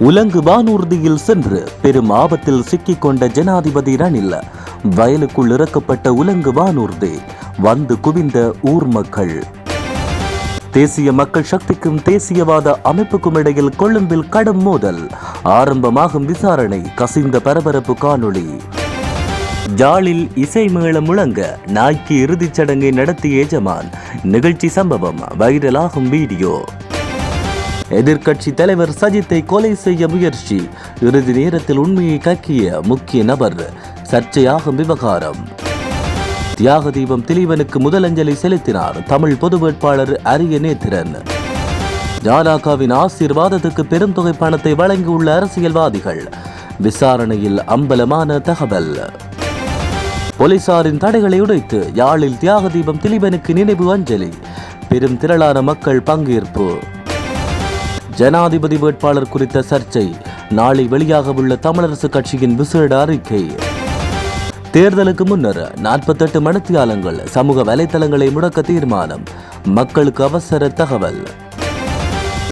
உலங்கு வானூர்தியில் சென்று பெரும் ஆபத்தில் சிக்கிக்கொண்ட ஜனாதிபதி ரணில் வயலுக்குள் இறக்கப்பட்ட உலங்கு வானூர்தி வந்து குவிந்த ஊர் மக்கள். தேசிய மக்கள் சக்திக்கும் தேசியவாத அமைப்புக்கும் இடையில் கொழும்பில் கடும் மோதல். ஆரம்பமாகும் விசாரணை கசிந்த பரபரப்பு காணொளி. ஜாலில் இசை மேளம் முழங்க நாய்க்கு இறுதிச் சடங்கை நடத்திய எஜமான். நிகழ்ச்சி சம்பவம் வைரலாகும் வீடியோ. எதிர்க்கட்சி தலைவர் சஜித்தை கொலை செய்ய முயற்சி. இறுதி நேரத்தில் உண்மையை கக்கிய முக்கிய நபர் சர்ச்சையாகும் விவகாரம். தியாக தீபம் திலீபனுக்கு முதலஞ்சலி செலுத்தினார் தமிழ் பொது வேட்பாளர் அரிய நேத்திரன் ஜாலாகாவின் ஆசீர்வாதத்துக்கு பெரும் தொகை பணத்தை வழங்கியுள்ள அரசியல்வாதிகள் விசாரணையில் அம்பலமான தகவல். போலீசாரின் தடைகளை உடைத்து யாழில் தியாக தீபம் திலீபனுக்கு நினைவு அஞ்சலி. பெரும் திரளான மக்கள் பங்கேற்பு. ஜனாதிபதி வேட்பாளர் குறித்த சர்ச்சை. நாளை வெளியாக உள்ள தமிழரசு கட்சியின் விசேட அறிக்கை. தேர்தலுக்கு முன்னர் நாற்பத்தெட்டு மணித்தியாலங்கள் சமூக வலைத்தளங்களை முடக்க தீர்மானம். மக்களுக்கு அவசர தகவல்.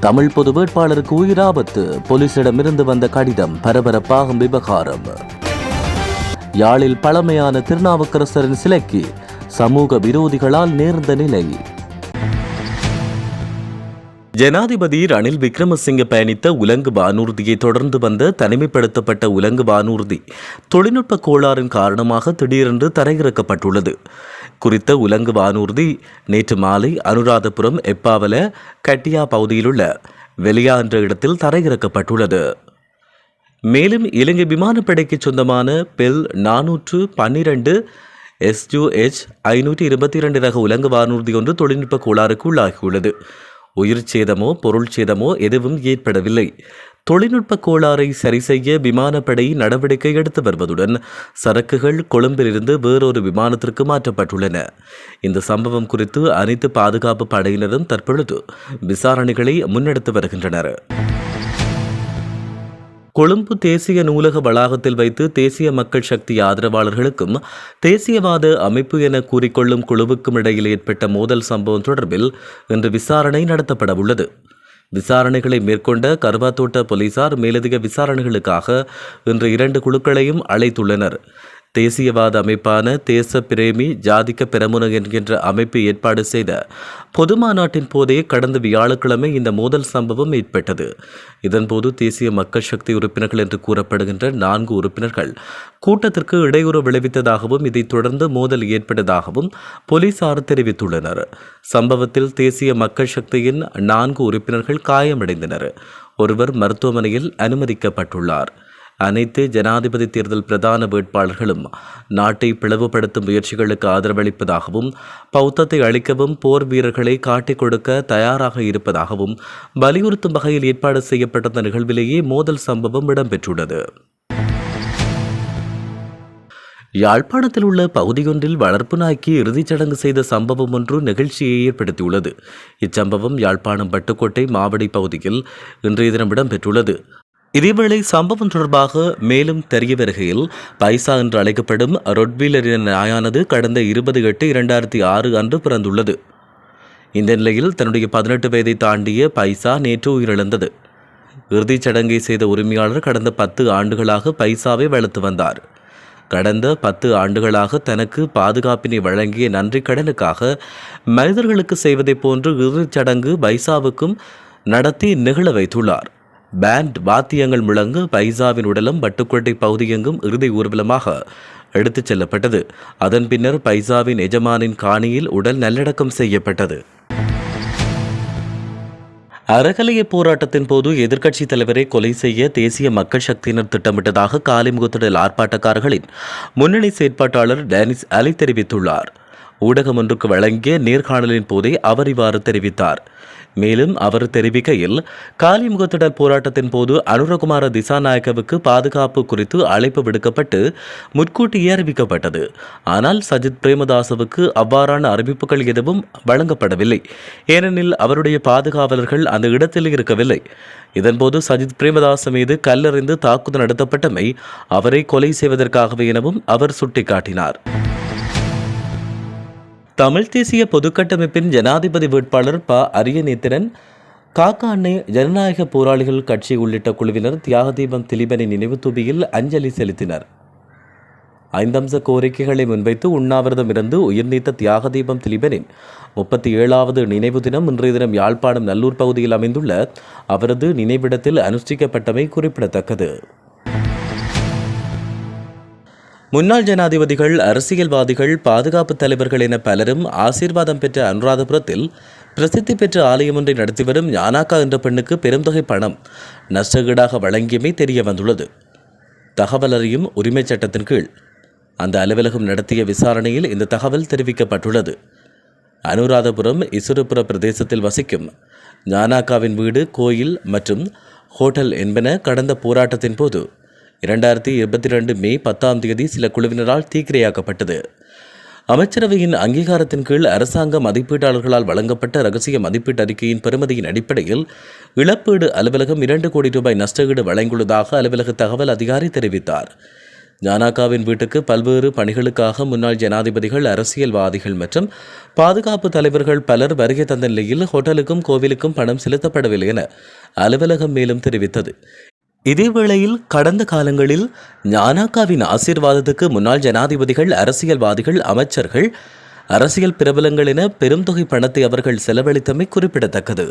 தமிழ் பொது வேட்பாளருக்கு உயிராபத்து போலீசிடமிருந்து வந்த கடிதம் பரபரப்பாகும் விவகாரம். யாழில் பழமையான திருநாவுக்கரசரின் சிலைக்கு சமூக விரோதிகளால் நேர்ந்த நிலை. ஜனாதிபதி ரணில் விக்ரமசிங்க பயணித்த உலங்கு வானூர்தியை தொடர்ந்து வந்த தனிமைப்படுத்தப்பட்ட உலங்கு வானூர்தி தொழில்நுட்ப கோளாறின் காரணமாக திடீரென்று தரையிறக்கப்பட்டுள்ளது. குறித்த உலங்கு வானூர்தி நேற்று மாலை அனுராதபுரம் எப்பாவல கட்டியா பகுதியிலுள்ள வெளியா என்ற இடத்தில் தரையிறக்கப்பட்டுள்ளது. மேலும் இலங்கை விமானப்படைக்கு சொந்தமான பெல் நானூற்று பன்னிரண்டு எஸ்யூஎச் ஐநூற்றி இருபத்தி இரண்டு ரக உலங்கு வானூர்தி ஒன்று தொழில்நுட்ப கோளாறுக்கு உள்ளாகியுள்ளது. உயிர் சேதமோ பொருள் சேதமோ எதுவும் ஏற்படவில்லை. தொழில்நுட்ப கோளாறை சரி செய்ய விமானப்படை நடவடிக்கை எடுத்து வருவதுடன் சரக்குகள் கொழும்பிலிருந்து வேறொரு விமானத்திற்கு மாற்றப்பட்டுள்ளன. இந்த சம்பவம் குறித்து அனைத்து பாதுகாப்பு படையினரும் தற்பொழுது விசாரணைகளை முன்னெடுத்து வருகின்றனர். கொழும்பு தேசிய நூலக வளாகத்தில் வைத்து தேசிய மக்கள் சக்தி ஆதரவாளர்களுக்கும் தேசியவாத அமைப்பு என கூறிக்கொள்ளும் குழுவுக்கும் இடையில் ஏற்பட்ட மோதல் சம்பவம் தொடர்பில் இன்று விசாரணை நடத்தப்பட உள்ளது. விசாரணைகளை மேற்கொண்ட கருவாத்தோட்ட போலீசார் மேலதிக விசாரணைகளுக்காக இன்று இரண்டு குழுக்களையும் அழைத்துள்ளனர். தேசியவாத அமைப்பான தேச பிரேமி ஜாதிக்க பெரமுன என்கின்ற அமைப்பு ஏற்பாடு செய்த பொது மாநாட்டின் போதே கடந்த வியாழக்கிழமை இந்த மோதல் சம்பவம் ஏற்பட்டது. இதன்போது தேசிய மக்கள் சக்தி உறுப்பினர்கள் என்று கூறப்படுகின்ற நான்கு உறுப்பினர்கள் கூட்டத்திற்கு இடையூறு விளைவித்ததாகவும் இதைத் தொடர்ந்து மோதல் ஏற்பட்டதாகவும் போலீசார் தெரிவித்துள்ளனர். சம்பவத்தில் தேசிய மக்கள் சக்தியின் நான்கு உறுப்பினர்கள் காயமடைந்தனர். ஒருவர் மருத்துவமனையில் அனுமதிக்கப்பட்டுள்ளார். அனைத்து ஜனாதிபதி தேர்தல் பிரதான வேட்பாளர்களும் நாட்டை பிளவுபடுத்தும் முயற்சிகளுக்கு ஆதரவளிப்பதாகவும் பௌத்தத்தை அளிக்கவும் போர் வீரர்களை காட்டிக் கொடுக்க தயாராக இருப்பதாகவும் வலியுறுத்தும் வகையில் ஏற்பாடு செய்யப்பட்ட நிகழ்விலேயே மோதல் சம்பவம் இடம்பெற்றுள்ளது. யாழ்ப்பாணத்தில் உள்ள பகுதியொன்றில் வளர்ப்பு நாய்க்கு இறுதிச் சடங்கு செய்த சம்பவம் ஒன்று நிகழ்ச்சியை ஏற்படுத்தியுள்ளது. இச்சம்பவம் யாழ்ப்பாணம் பட்டுக்கோட்டை மாவடி பகுதியில் இன்றைய தினம் இடம்பெற்றுள்ளது. இதேவேளை சம்பவம் தொடர்பாக மேலும் தெரிய வருகையில் பைசா என்று அழைக்கப்படும் ரொட்வீலரின் நாயானது கடந்த இருபது எட்டு இரண்டாயிரத்தி ஆறு அன்று பிறந்துள்ளது. இந்த நிலையில் தன்னுடைய பதினெட்டு வயதை தாண்டிய பைசா நேற்று உயிரிழந்தது. இறுதிச் சடங்கை செய்த உரிமையாளர் கடந்த பத்து ஆண்டுகளாக பைசாவை வளர்த்து வந்தார். கடந்த பத்து ஆண்டுகளாக தனக்கு பாதுகாப்பினை வழங்கிய நன்றி கடனுக்காக மனிதர்களுக்கு செய்வதைப் போன்று இறுதிச் சடங்கு பைசாவுக்கும் நடத்தி நிகழ வைத்துள்ளார். பேண்ட் வாத்தியங்கள் முழங்க பைசாவின் உடலம் பட்டுக்கோட்டை பகுதியெங்கும் இறுதி ஊர்வலமாக எடுத்துச் செல்லப்பட்டது. அதன் பின்னர் பைசாவின் எஜமானின் காணியில் உடல் நல்லடக்கம் செய்யப்பட்டது. அறகலைய போராட்டத்தின் போது எதிர்க்கட்சித் தலைவரை கொலை செய்ய தேசிய மக்கள் சக்தியினர் திட்டமிட்டதாக காலிமுகத்திடல் ஆர்ப்பாட்டக்காரர்களின் முன்னணி செயற்பாட்டாளர் டேனிஸ் அலி தெரிவித்துள்ளார். ஊடகம் ஒன்றுக்கு வழங்கிய நேர்காணலின் போதே அவர் இவ்வாறு தெரிவித்தார். மேலும் அவர் தெரிவிக்கையில் காலிமுகத்திடல் போராட்டத்தின் போது அனுரகுமார திசாநாயக்கவுக்கு பாதுகாப்பு குறித்து அழைப்பு விடுக்கப்பட்டு முன்கூட்டியே அறிவிக்கப்பட்டது. ஆனால் சஜித் பிரேமதாசவுக்கு அவ்வாறான அறிவிப்புகள் எதுவும் வழங்கப்படவில்லை. ஏனெனில் அவருடைய பாதுகாவலர்கள் அந்த இடத்தில் இருக்கவில்லை. இதன்போது சஜித் பிரேமதாச மீது கல்லறிந்து தாக்குதல் நடத்தப்பட்டமை அவரை கொலை செய்வதற்காகவே எனவும் அவர் சுட்டிக்காட்டினார். தமிழ் தேசிய பொதுக்கட்டமைப்பின் ஜனாதிபதி வேட்பாளர் ப. அரியநேத்திரன் காக்காண்ணே ஜனநாயக போராளிகள் கட்சி உள்ளிட்ட குழுவினர் தியாகதீபம் திலீபனின் நினைவு தூபியில் அஞ்சலி செலுத்தினர். ஐந்தம்ச கோரிக்கைகளை முன்வைத்து உண்ணாவிரதம் இருந்து உயிர் நீத்த தியாகதீபம் திலீபனின் முப்பத்தி ஏழாவது நினைவு தினம் இன்றைய தினம் யாழ்ப்பாணம் நல்லூர் பகுதியில் அமைந்துள்ள அவரது நினைவிடத்தில் அனுஷ்டிக்கப்பட்டமை குறிப்பிடத்தக்கது. முன்னாள் ஜனாதிபதிகள் அரசியல்வாதிகள் பாதுகாப்பு தலைவர்கள் என பலரும் ஆசீர்வாதம் பெற்ற அனுராதபுரத்தில் பிரசித்தி பெற்ற ஆலயம் ஒன்றை நடத்தி வரும் யானாக்கா என்ற பெண்ணுக்கு பெருந்தொகை பணம் நஷ்டகீடாக வழங்கியமை தெரிய வந்துள்ளது தகவல் அறியும் உரிமைச் சட்டத்தின் கீழ் அந்த அலுவலகம் நடத்திய விசாரணையில் இந்த தகவல் தெரிவிக்கப்பட்டுள்ளது. அனுராதபுரம் இசுரபுர பிரதேசத்தில் வசிக்கும் ஞானாக்காவின் வீடு கோயில் மற்றும் ஹோட்டல் என்பன கடந்த போராட்டத்தின் போது இரண்டாயிரத்தி இருபத்தி ரெண்டு மே பத்தாம் தேதி சில குழுவினரால் தீக்கிரையாக்கப்பட்டது. அமைச்சரவையின் அங்கீகாரத்தின் கீழ் அரசாங்க மதிப்பீட்டாளர்களால் வழங்கப்பட்ட ரகசிய மதிப்பீட்டு அறிக்கையின் பெறுமதியின் அடிப்படையில் இழப்பீடு அலுவலகம் இரண்டு கோடி ரூபாய் நஷ்டஈடு வழங்கியுள்ளதாக அலுவலக தகவல் அதிகாரி தெரிவித்தார். ஜானாகாவின் வீட்டுக்கு பல்வேறு பணிகளுக்காக முன்னாள் ஜனாதிபதிகள் அரசியல்வாதிகள் மற்றும் பாதுகாப்பு தலைவர்கள் பலர் வருகை தந்த நிலையில் ஹோட்டலுக்கும் கோவிலுக்கும் பணம் செலுத்தப்படவில்லை என அலுவலகம் மேலும் தெரிவித்தது. இதேவேளையில் கடந்த காலங்களில் ஞானாக்காவின் ஆசீர்வாதத்துக்கு முன்னாள் ஜனாதிபதிகள் அரசியல்வாதிகள் அமைச்சர்கள் அரசியல் பிரபலங்கள் என பெரும் தொகை பணத்தை அவர்கள் செலவழித்தமை குறிப்பிடத்தக்கது.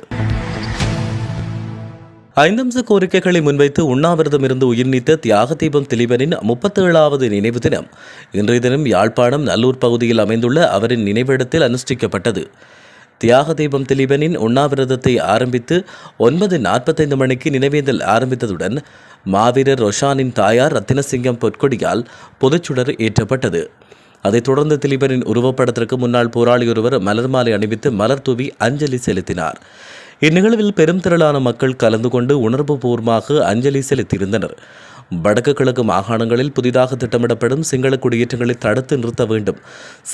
ஐந்தம்ச கோரிக்கைகளை முன்வைத்து உண்ணாவிரதம் இருந்து உயிர் நீத்த தியாக தீபம் திலீபனின் முப்பத்தேழாவது நினைவு தினம். இன்றைய தினம் யாழ்ப்பாணம் நல்லூர் பகுதியில் அமைந்துள்ள அவரின் நினைவிடத்தில் அனுஷ்டிக்கப்பட்டது. தியாக தீபம் திலீபனின் உண்ணாவிரதத்தை ஆரம்பித்து ஒன்பது நாற்பத்தைந்து மணிக்கு நினைவேந்தல் ஆரம்பித்ததுடன் மாவீரர் ரொஷானின் தாயார் ரத்தினசிங்கம் பொற்கொடியால் பொதுச்சுடர் ஏற்றப்பட்டது. அதைத் தொடர்ந்து திலீபனின் உருவப்படத்திற்கு முன்னாள் போராளி ஒருவர் மலர் மாலை அணிவித்து மலர் தூவி அஞ்சலி செலுத்தினார். இந்நிகழ்வில் பெரும் திரளான மக்கள் கலந்து கொண்டு உணர்வுபூர்வமாக அஞ்சலி செலுத்தியிருந்தனர். வடக்கு கிழக்கு மாகாணங்களில் புதிதாக திட்டமிடப்படும் சிங்கள குடியேற்றங்களை தடுத்து நிறுத்த வேண்டும்.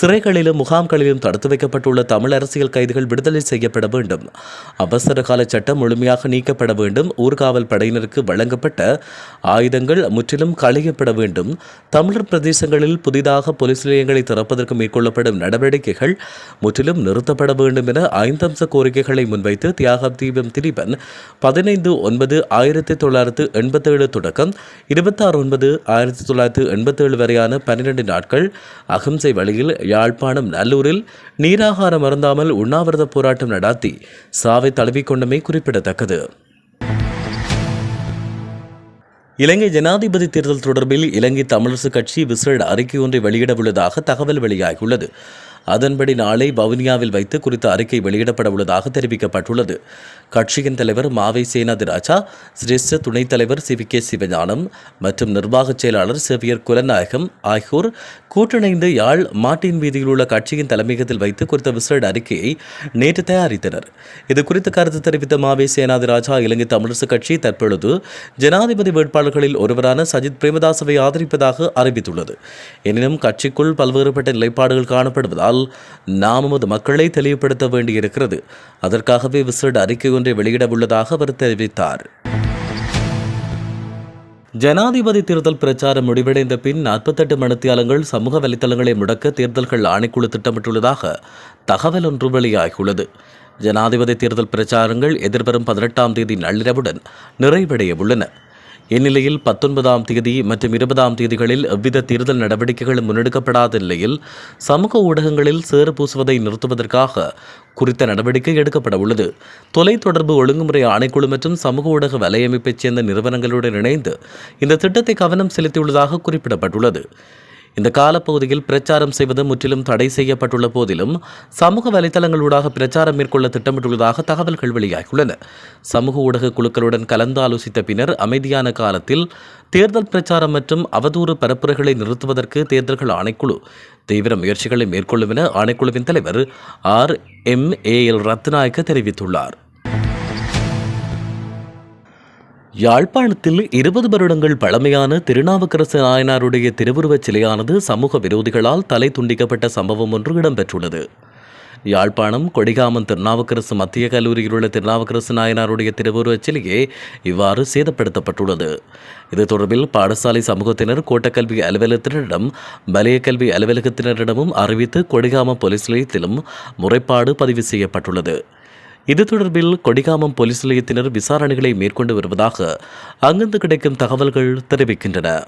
சிறைகளிலும் முகாம்களிலும் தடுத்து வைக்கப்பட்டுள்ள தமிழ் அரசியல் கைதிகள் விடுதலை செய்யப்பட வேண்டும். அவசர கால சட்டம் முழுமையாக நீக்கப்பட வேண்டும். ஊர்காவல் படையினருக்கு வழங்கப்பட்ட ஆயுதங்கள் முற்றிலும் களையப்பட வேண்டும். தமிழர் பிரதேசங்களில் புதிதாக போலீஸ் நிலையங்களை திறப்பதற்கு மேற்கொள்ளப்படும் நடவடிக்கைகள் முற்றிலும் நிறுத்தப்பட வேண்டும் என ஐந்தம்ச கோரிக்கைகளை முன்வைத்து தியாக தீபம் திலீபன் பதினைந்து ஒன்பது ஆயிரத்தி தொள்ளாயிரத்து எண்பத்தேழு தொடக்கம் இருபத்தாறு ஒன்பது ஆயிரத்தி தொள்ளாயிரத்தி எண்பத்தேழு வரையான பன்னிரண்டு நாட்கள் அகம்சை வழியில் யாழ்ப்பாணம் நல்லூரில் நீராகாரம் அருந்தாமல் உண்ணாவிரத போராட்டம் நடாத்தி சாவை தழுவிக்கொண்டமை குறிப்பிடத்தக்கது. இலங்கை ஜனாதிபதி தேர்தல் தொடர்பில் இலங்கை தமிழரசு கட்சி விசேட அறிக்கை ஒன்றை வெளியிடவுள்ளதாக தகவல் வெளியாகியுள்ளது. அதன்படி நாளை வவுனியாவில் வைத்து குறித்த அறிக்கை வெளியிடப்பட உள்ளதாக தெரிவிக்கப்பட்டுள்ளது. கட்சியின் தலைவர் மாவை சேனாதிராஜா சிரேஷ்ட துணைத் தலைவர் சி வி கே சிவஞானம் மற்றும் நிர்வாகச் செயலாளர் சேவியர் குலநாயகம் ஆகியோர் கூட்டிணைந்து யாழ் மாட்டின் வீதியில் உள்ள கட்சியின் தலைமையகத்தில் வைத்து குறித்த விசேட அறிக்கையை நேற்று தயாரித்தனர். இது குறித்த கருத்து தெரிவித்த மாவே சேனாதிராஜா இலங்கை தமிழரசு கட்சி தற்பொழுது ஜனாதிபதி வேட்பாளர்களில் ஒருவரான சஜித் பிரேமதாசவை ஆதரிப்பதாக அறிவித்துள்ளது. எனினும் கட்சிக்குள் பல்வேறுபட்ட நிலைப்பாடுகள் காணப்படுவதால் ஆனால் நாம் நமது மக்களை தெளிவுபடுத்த வேண்டியிருக்கிறது. அதற்காகவே விசேட அறிக்கை ஒன்றை வெளியிட உள்ளதாக அவர் தெரிவித்தார். ஜனாதிபதி தேர்தல் பிரச்சாரம் முடிவடைந்த பின் நாற்பத்தெட்டு மணித்தியாலங்கள் சமூக வலைத்தளங்களை முடக்க தேர்தல்கள் ஆணைக்குழு திட்டமிட்டுள்ளதாக தகவல் ஒன்று வெளியாகியுள்ளது. ஜனாதிபதி தேர்தல் பிரச்சாரங்கள் எதிர்வரும் பதினெட்டாம் தேதி நள்ளிரவுடன் நிறைவடைய உள்ளன இந்நிலையில் பத்தொன்பதாம் தேதி மற்றும் இருபதாம் தேதிகளில் எவ்வித தேர்தல் நடவடிக்கைகளும் முன்னெடுக்கப்படாத நிலையில் சமூக ஊடகங்களில் சேறு பூசுவதை நிறுத்துவதற்காக குறித்த நடவடிக்கை எடுக்கப்பட உள்ளது. தொலைத்தொடர்பு ஒழுங்குமுறை ஆணைக்குழு மற்றும் சமூக ஊடக வலையமைப்பைச் சேர்ந்த நிறுவனங்களுடன் இணைந்து இந்த திட்டத்தை கவனம் செலுத்தியுள்ளதாக குறிப்பிடப்பட்டுள்ளது. இந்த காலப்பகுதியில் பிரச்சாரம் செய்வது முற்றிலும் தடை செய்யப்பட்டுள்ள போதிலும் சமூக வலைதளங்களூடாக பிரச்சாரம் மேற்கொள்ள திட்டமிட்டுள்ளதாக தகவல்கள் வெளியாகியுள்ளன. சமூக ஊடக குழுக்களுடன் கலந்து ஆலோசித்த பின்னர் அமைதியான காலத்தில் தேர்தல் பிரச்சாரம் மற்றும் அவதூறு பரப்புரைகளை நிறுத்துவதற்கு தேர்தல்கள் ஆணைக்குழு தீவிர முயற்சிகளை மேற்கொள்ளும் என ஆணைக்குழுவின் தலைவர் R M A L Rathnayake தெரிவித்துள்ளார். யாழ்ப்பாணத்தில் இருபது வருடங்கள் பழமையான திருநாவுக்கரசு நாயனாருடைய திருவுருவச் சிலையானது சமூக விரோதிகளால் தலை துண்டிக்கப்பட்ட சம்பவம் ஒன்று இடம்பெற்றுள்ளது. யாழ்ப்பாணம் கொடிகாமன் திருநாவுக்கரசு மத்திய கல்லூரியில் உள்ள திருநாவுக்கரசு நாயனாருடைய திருவுருவச் சிலையே இவ்வாறு சேதப்படுத்தப்பட்டுள்ளது. இது தொடர்பில் பாடசாலை சமூகத்தினர் கோட்டக்கல்வி அலுவலகத்தினரிடம் வலய கல்வி அலுவலகத்தினரிடமும் அறிவித்து கொடிகாம போலீஸ் நிலையத்திலும் முறைப்பாடு பதிவு செய்யப்பட்டுள்ளது. இது தொடர்பில் கொடிகாமம் போலீஸ் நிலையத்தினர் விசாரணைகளை மேற்கொண்டு வருவதாக அங்கிருந்து கிடைக்கும் தகவல்கள் தெரிவிக்கின்றன.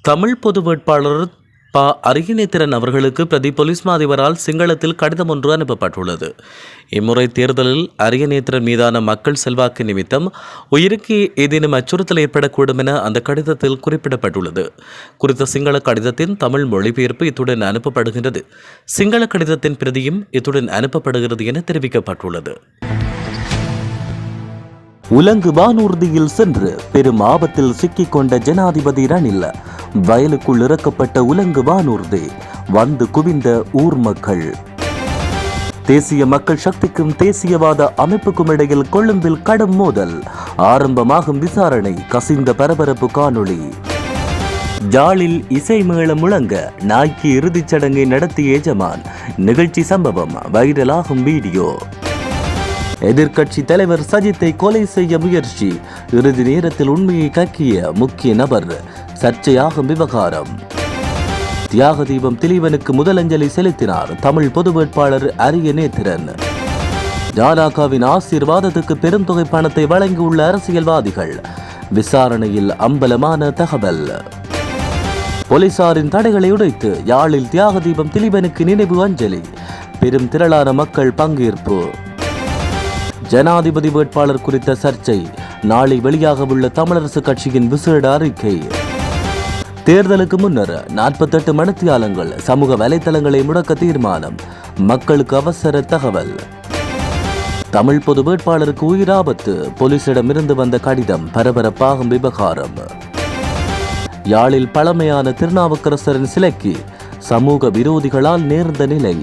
தமிழ் பொது வேட்பாளர் ப அரியநேத்திரன் அவர்களுக்கு பிரதி போலீஸ் மாதிபரால் சிங்களத்தில் கடிதம் ஒன்று அனுப்பப்பட்டுள்ளது. இம்முறை தேர்தலில் அரியநேத்திரன் மீதான மக்கள் செல்வாக்கு நிமித்தம் உயிருக்கு ஏதேனும் அச்சுறுத்தல் ஏற்படக்கூடும் என அந்த கடிதத்தில் குறிப்பிடப்பட்டுள்ளது. குறித்த சிங்கள கடிதத்தின் தமிழ் மொழிபெயர்ப்பு இத்துடன் அனுப்பப்படுகின்றது. சிங்கள கடிதத்தின் பிரதியும் இத்துடன் அனுப்பப்படுகிறது என தெரிவிக்கப்பட்டுள்ளது. உலங்கு வானூர்தியில் சென்று பெரும் ஆபத்தில் சிக்கிக்கொண்ட ஜனாதிபதி ரணில் வயலுக்குள் இறக்கப்பட்ட உலங்கு வானூர்தி வந்து குவிந்த ஊர் மக்கள். தேசிய மக்கள் சக்திக்கும் தேசியவாத அமைப்புக்கும் இடையில் கொழும்பில் கடும் மோதல். ஆரம்பமாகும் விசாரணை கசிந்த பரபரப்பு காணொளி. ஜாலில் இசை மேளம் முழங்க நாய்க்கு இறுதிச் சடங்கை நடத்திய எஜமான். நிகழ்ச்சி சம்பவம் வைரலாகும் வீடியோ. எதிர்க்கட்சி தலைவர் சஜித்தை கொலை செய்ய முயற்சி. இறுதி நேரத்தில் உண்மையை கக்கிய முக்கிய நபர் சர்ச்சையாகும் விவகாரம். தியாக தீபம் திலீவனுக்கு முதலஞ்சலி செலுத்தினார் தமிழ் பொது வேட்பாளர் அரிய நேத்திரன். ஜாலாகாவின் ஆசீர்வாதத்துக்கு பெருந்தொகை பணத்தை வழங்கியுள்ள அரசியல்வாதிகள் விசாரணையில் அம்பலமான தகவல். போலீசாரின் தடைகளை உடைத்து யாழில் தியாக தீபம் திலீபனுக்கு நினைவு அஞ்சலி. பெரும் திரளான மக்கள் பங்கேற்பு. ஜனாதிபதி வேட்பாளர் குறித்த சர்ச்சை. நாளை வெளியாக உள்ள தமிழரசு கட்சியின் விசேட அறிக்கை. தேர்தலுக்கு முன்னர் நாற்பத்தெட்டு மணித்தியாலங்கள் சமூக வலைத்தளங்களை முடக்க தீர்மானம். மக்களுக்கு அவசர தகவல். தமிழ் பொது வேட்பாளருக்கு உயிராபத்து போலீசிடமிருந்து வந்த கடிதம் பரபரப்பாகும் விவகாரம். யாழில் பழமையான திருநாவுக்கரசரின் சிலைக்கு சமூக விரோதிகளால் நேர்ந்த நிலை.